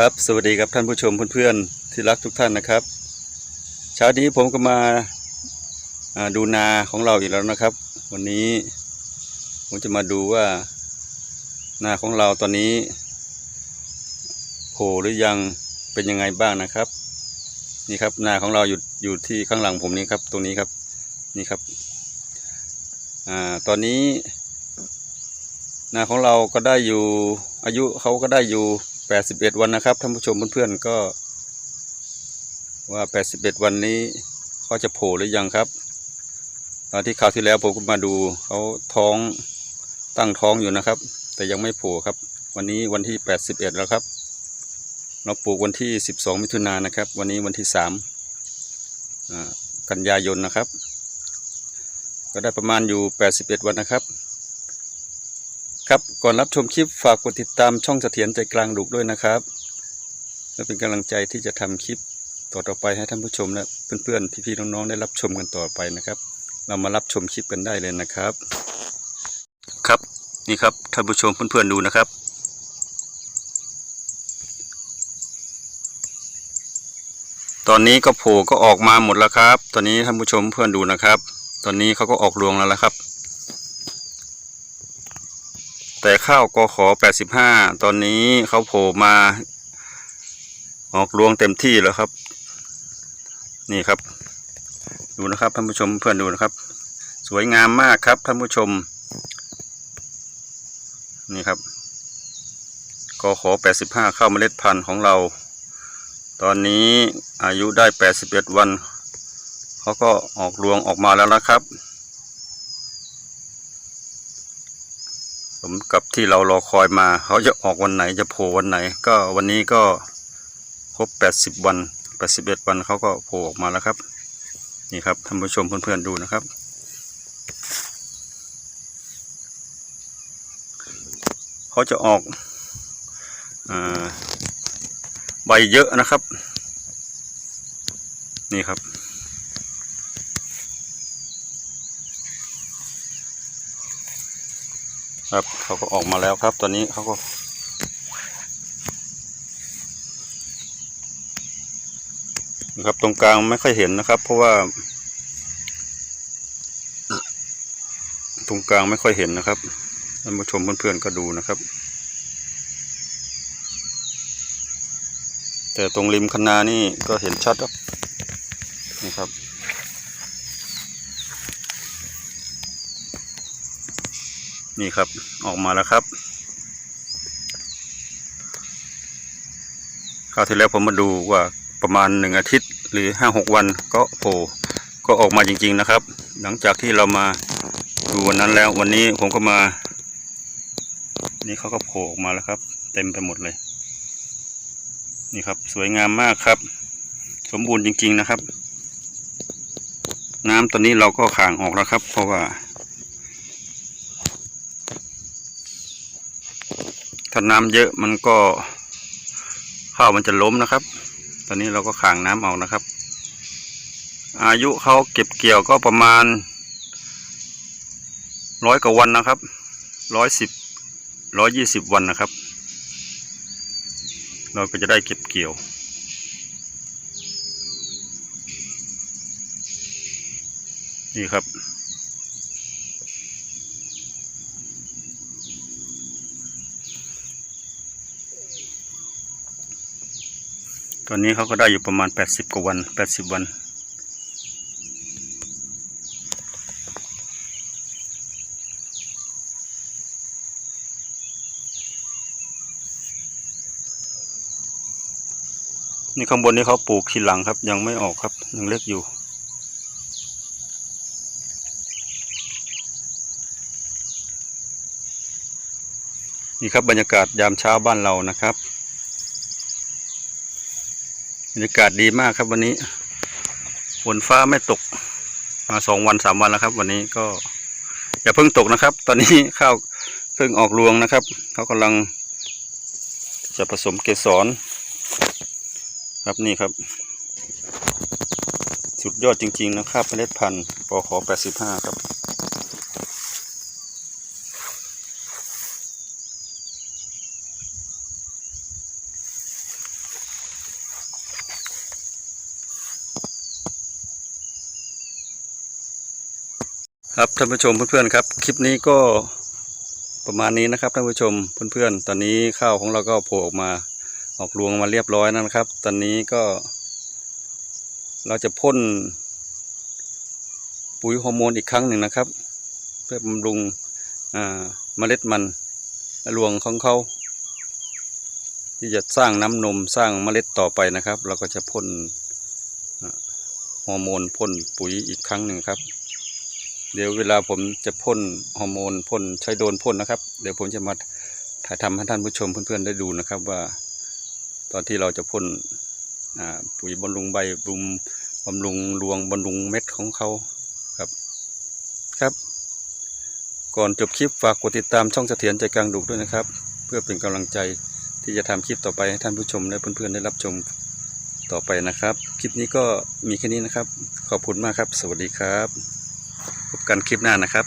ครับ สวัสดีครับท่านผู้ชมเพื่อนๆที่รักทุกท่านนะครับ เช้านี้ผมก็มาอ่าดูนาของเราอีกแล้วนะครับ วันนี้ผมจะมาดูว่านาของเราตอนนี้โผล่หรือยังเป็นยังไงบ้างนะครับ นี่ครับนาของเราอยู่อยู่ที่ข้างหลังผมนี้ครับ ตรงนี้ครับนี่ครับอ่าตอนนี้นาของเราก็ได้อยู่อายุเขาก็ได้อยู่ 81วันนะครับท่านผู้ชมเพื่อนๆก็ ว่า81วันนี้เขาจะโผล่หรือยังครับ ตอนที่คราวที่แล้วผมก็มาดูเขาท้องตั้งท้องอยู่นะครับ แต่ยังไม่โผล่ครับ วันนี้วันที่81แล้วครับเราปลูกวันที่12มิถุนายนนะครับ วันนี้วันที่3อ่ากันยายนนะครับ ก็ได้ประมาณอยู่81วันนะครับ ครับก่อนรับชมคลิปฝากกดติดตามช่องเสถียรใจกลางดุกด้วยนะครับเพื่อเป็นกำลังใจที่จะทำคลิปต่อต่อไปให้ท่านผู้ชมและเพื่อนๆพี่ๆน้องๆได้รับชมกันต่อไปนะครับ เรามารับชมคลิปกันได้เลยนะครับ ครับนี่ครับท่านผู้ชมเพื่อนๆดูนะครับ ตอนนี้ก็โผล่ก็ออกมาหมดแล้วครับ ตอนนี้ท่านผู้ชมเพื่อนดูนะครับ ตอนนี้เขาก็ออกรวงแล้วละครับ แต่ข้าวกขอ 85 ตอนนี้เขาโผล่มา ออกรวงเต็มที่แล้วครับ นี่ครับ ดูนะครับท่านผู้ชมเพื่อนดูนะครับ สวยงามมากครับท่านผู้ชม นี่ครับกขอ 85เข้าเมล็ดพันธุ์ของเรา ตอนนี้อายุได้ 81 วันเขาก็ออกรวงออกมาแล้วนะครับ มกับที่เรารอคอยมา เขาจะออกวันไหนจะโผล่วันไหน ก็วันนี้ก็ครบ 80 วัน 81 วันเขาก็โผล่ออกมาแล้วครับ นี่ครับท่านผู้ชมเพื่อนๆดูนะครับ เขาจะออกอใบเยอะนะครับ นี่ครับ ครับเขาก็ออกมาแล้วครับ ตอนนี้เขาก็ นะครับตรงกลางไม่ค่อยเห็นนะครับ เพราะว่า ตรงกลางไม่ค่อยเห็นนะครับท่านผู้ชมเพื่อนๆก็ดูนะครับ แต่ตรงริมคันนานี่ก็เห็นชัดครับนี่ครับ นี่ครับออกมาแล้วครับคราวที่แล้วผมมาดูว่าประมาณหนึ่งอาทิตย์ หรือห้าหกวันก็โผล่ก็ออกมาจริง ๆนะครับ หลังจากที่เรามาดูวันนั้นแล้ววันนี้ผมก็มา นี่เขาก็โผล่ออกมาแล้วครับ เต็มไปหมดเลย นี่ครับสวยงามมากครับ สมบูรณ์จริง ๆนะครับ น้ำตอนนี้เราก็ข่างออกแล้วครับ เพราะว่า ถ้าน้ำเยอะมันก็ข้าวมันจะล้มนะครับ ตอนนี้เราก็ข่างน้ำเอานะครับ อายุเขาเก็บเกี่ยวก็ประมาณร้อยกว่าวันนะครับร้อยสิบร้อยยี่สิบวันนะครับ เราก็จะได้เก็บเกี่ยวนี่ครับ อนนี้เขาก็ได้อยู่ประมาณ 80 กว่าวัน 80 วัน นี่ข้างบนนี้เขาปลูกทีหลังครับ ยังไม่ออกครับ ยังเล็กอยู่นี่ครับบรรยากาศยามเช้าบ้านเรานะครับ บรรยากาศดีมากครับวันนี้ฝนฟ้าไม่ตก มาสองวันสามวันแล้วครับ วันนี้ก็อย่าเพิ่งตกนะครับ ตอนนี้ข้าวเพิ่งออกรวงนะครับเขากำลัง จะผสมเกสรครับนี่ครับ สุดยอดจริง ๆ นะครับเมล็ดพันธุ์ปอขอ85ครับ ครับท่านผู้ชมเพื่อนๆครับ คลิปนี้ก็ประมาณนี้นะครับท่านผู้ชมเพื่อนๆ ตอนนี้ข้าวของเราก็โผล่ออกมาออกรวงมาเรียบร้อยนะครับ ตอนนี้ก็ เราจะพ่นปุ๋ยฮอร์โมนอีกครั้งหนึ่งนะครับ เพื่อบำรุงเมล็ดมันรวงของเขาที่จะสร้างน้ำนมสร้างเมล็ดต่อไปนะครับ เราก็จะพ่นฮอร์โมนพ่นปุ๋ยอีกครั้งหนึ่งครับ เดี๋ยวเวลาผมจะพ่นฮอร์โมนพ่นใช้โดนพ่นนะครับ เดี๋ยวผมจะมาถ่ายทำให้ท่านผู้ชมเพื่อนๆได้ดูนะครับว่า ตอนที่เราจะพ่นปุ๋ยบำรุงใบบำรุงบำรุงรวงบำรุงเม็ดของเขาครับครับ ก่อนจบคลิปฝากกดติดตามช่องเสถียรใจกลางดุด้วยนะครับ เพื่อเป็นกำลังใจที่จะทำคลิปต่อไปให้ท่านผู้ชมและเพื่อนๆได้รับชมต่อไปนะครับ คลิปนี้ก็มีแค่นี้นะครับ ขอบคุณมากครับ สวัสดีครับ พบกันคลิปหน้านะครับ